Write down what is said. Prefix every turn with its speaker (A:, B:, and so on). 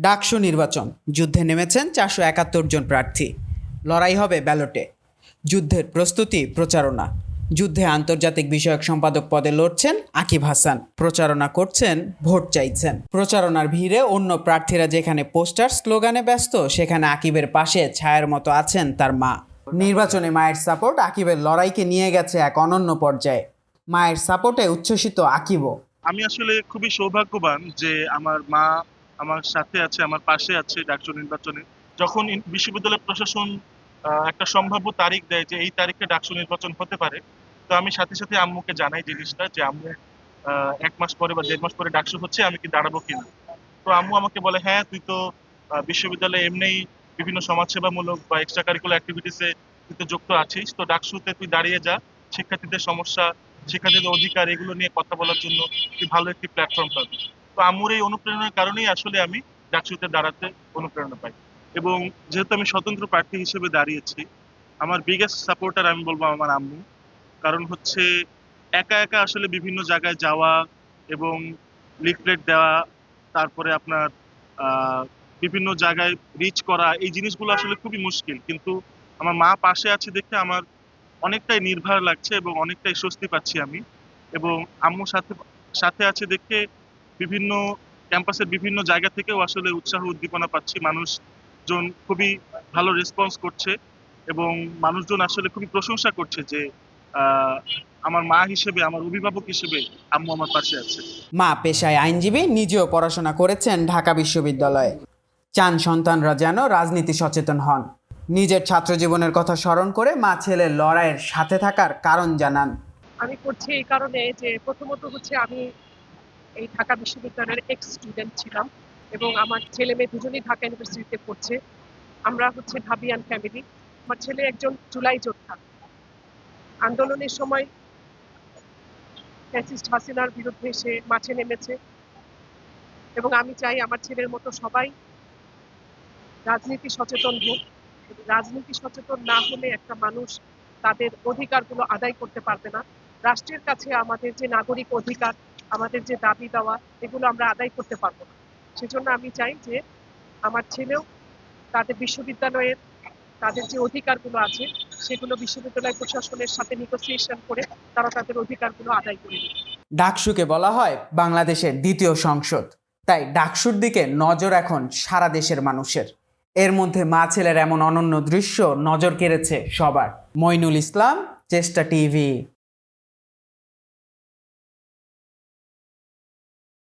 A: ডাকসু নির্বাচন। যুদ্ধে নেমেছেন চারশো একাত্তর জন প্রার্থী। লড়াই হবে ব্যালটে। যুদ্ধের প্রস্তুতি, প্রচারণা। যুদ্ধে আন্তর্জাতিক বিষয়ক সম্পাদক পদে লড়ছেন আকিব হাসান। প্রচারণা করছেন, ভোট চাইছেন। প্রচারণার ভিড়ে অন্য প্রার্থীরা যেখানে পোস্টার স্লোগানে ব্যস্ত, সেখানে আকিবের পাশে ছায়ার মতো আছেন তার মা। নির্বাচনে মায়ের সাপোর্ট আকিবের লড়াইকে নিয়ে গেছে এক অনন্য পর্যায়ে। মায়ের সাপোর্টে উচ্ছ্বসিত আকিবও।
B: আমি আসলে খুবই সৌভাগ্যবান যে আমার মা আমার সাথে আছে, আমার পাশে আছে ডাকসু নির্বাচনে। যখন বিশ্ববিদ্যালয় প্রশাসন একটা সম্ভাব্য তারিখ দেয় যে এই তারিখে ডাকসু নির্বাচন হতে পারে, তো আমি সাথে সাথে আম্মুকে জানাই জিনিসটা যে আম্মু এক মাস পরে বা দেড় মাস পরে ডাকসু হচ্ছে, আমি কি দাঁড়াবো কিনা? তো আম্মু আমাকে বলে হ্যাঁ তুই তো বিশ্ববিদ্যালয়ে এমনিই বিভিন্ন সমাজসেবামূলক বা এক্সট্রা কারিকুলার অ্যাক্টিভিটিসে তুই তো যুক্ত আছিস, তো ডাকসুতে তুই দাঁড়িয়ে যা, শিক্ষার্থীদের সমস্যা, শিক্ষার্থীদের অধিকার, এগুলো নিয়ে কথা বলার জন্য তুই ভালো একটি প্ল্যাটফর্ম পাবি। তো আম্মুর এই অনুপ্রেরণার কারণেই আসলে আমি ডাকসুতে দাঁড়াতে অনুপ্রেরণা পাই। এবং যেহেতু আমি স্বতন্ত্র প্রার্থী হিসেবে দাঁড়িয়েছি, আমার বিগেস্ট সাপোর্টার আমি বলব আমার আম্মু। কারণ হচ্ছে একা একা আসলে বিভিন্ন জায়গায় যাওয়া এবং লিফলেট দেওয়া, তারপরে আপনার বিভিন্ন জায়গায় রিচ করা, এই জিনিসগুলো আসলে খুবই মুশকিল। কিন্তু আমার মা পাশে আছে দেখে আমার অনেকটাই নির্ভর লাগছে এবং অনেকটাই স্বস্তি পাচ্ছি আমি। এবং আম্মু সাথে সাথে আছে দেখে বিভিন্ন ক্যাম্পাসের বিভিন্ন জায়গা থেকেও আসলে উৎসাহ উদ্দীপনা পাচ্ছি। মানুষজন খুবই ভালো রেসপন্স করছে এবং মানুষজন আসলে খুবই প্রশংসা করছে যে আমার মা হিসেবে আমার অভিভাবক হিসেবে আম্মু আমার পাশে আছে।
A: মা পেশায় আইনজীবী নিজেও পড়াশোনা করেছেন ঢাকা বিশ্ববিদ্যালয়ে। চান সন্তানরা যেন রাজনীতি সচেতন হন। নিজের ছাত্র জীবনের কথা স্মরণ করে মা ছেলের লড়াইয়ের সাথে থাকার কারণ জানান।
C: আমি করছি এই কারণে যে প্রথমত হচ্ছে আমি এই ঢাকা বিশ্ববিদ্যালয়ের এক্স স্টুডেন্ট ছিলাম এবং আমার ছেলে মেয়ে দুজনেই ঢাকা ইউনিভার্সিটিতে পড়ছে। আমরা হচ্ছে ঢাবিয়ান ফ্যামিলি আমার ছেলে একজন জুলাই যোদ্ধা। আন্দোলনের সময় ফ্যাসিস্ট হাসিনার বিরুদ্ধে সে মাঠে নেমেছে এবং আমি চাই আমার ছেলের মতো সবাই রাজনীতি সচেতন হোক। রাজনীতি সচেতন না হলে একটা মানুষ তাদের অধিকারগুলো আদায় করতে পারবে না। রাষ্ট্রের কাছে আমাদের যে নাগরিক অধিকার আমাদের যে দাবি দেওয়া, এগুলো আমরা আদায় করতে পারব না। সেজন্য আমি চাই যে আমার ছেলেও তাদের বিশ্ববিদ্যালয়ের তাদের যে অধিকারগুলো আছে, সেগুলো বিশ্ববিদ্যালয় প্রশাসনের সাথে নেগোসিয়েশন করে তারা তাদের অধিকারগুলো আদায় করে
A: ডাকসুকে বলা হয় বাংলাদেশের দ্বিতীয় সংসদ। তাই ডাকসুর দিকে নজর এখন সারা দেশের মানুষের। এর মধ্যে মা ছেলের এমন অনন্য দৃশ্য নজর কেড়েছে সবার। মইনুল ইসলাম, চেষ্টা টিভি।